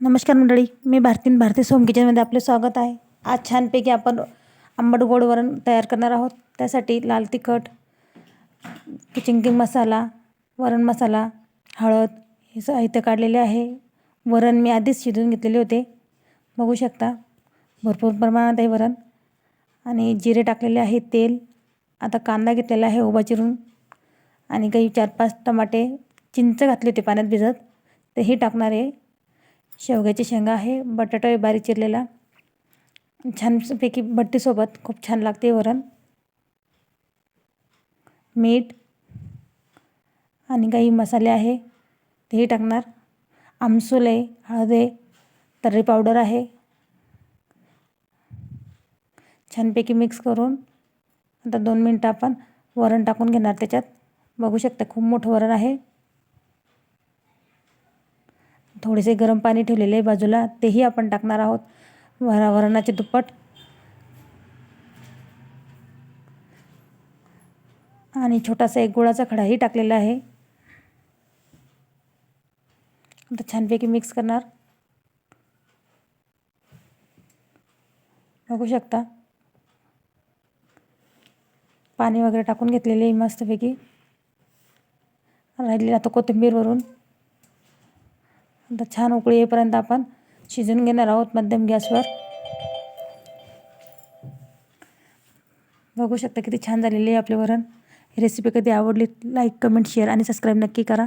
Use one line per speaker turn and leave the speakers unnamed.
नमस्कार मंडळी मी भारतीन भारती सोम किचनमध्ये आपले स्वागत आहे. आज छानपैकी आपण आंबट गोड वरण तयार करणार आहोत. त्यासाठी लाल तिखट चिंकिंग मसाला वरण मसाला हळद हे साहित्य काढलेले आहे. वरण मी आधीच शिजवून घेतलेले होते. बघू शकता भरपूर प्रमाणात आहे वरण. आणि जिरे टाकलेले आहे तेल. आता कांदा घेतलेला आहे उभा चिरून. आणि काही चार पाच टमाटे चिंच घातले होते पाण्यात भिजत. तेही टाकणार आहे. शेवग्याची शेंगा आहे बटाटा आहे बारीक चिरलेला. छानपैकी बट्टीसोबत खूप छान लागते वरण. मीठ आणि काही मसाले आहे तेही टाकणार. आमसूल आहे हळद आहे तर्री पावडर आहे. छानपैकी मिक्स करून आता दोन मिनटं आपण वरण टाकून घेणार त्याच्यात. बघू शकता खूप मोठं वरण आहे. थोडेसे गरम पाणी ठेवलेले आहे बाजूला तेही आपण टाकणार आहोत. वरा वरणाचे दुप्पट. आणि छोटासा एक गुळाचा खडाही टाकलेला आहे. आता छानपैकी मिक्स करणार. बघू शकता. पाणी वगैरे टाकून घेतलेले आहे मस्तपैकी. राहिलेलं आता कोथिंबीरवरून. आता छान उकळी येईपर्यंत आपण शिजून घेणार आहोत मध्यम गॅसवर. बघू शकता किती छान झालेली आहे आपले वरण. ही रेसिपी कधी आवडली लाईक कमेंट शेअर आणि सबस्क्राईब नक्की करा.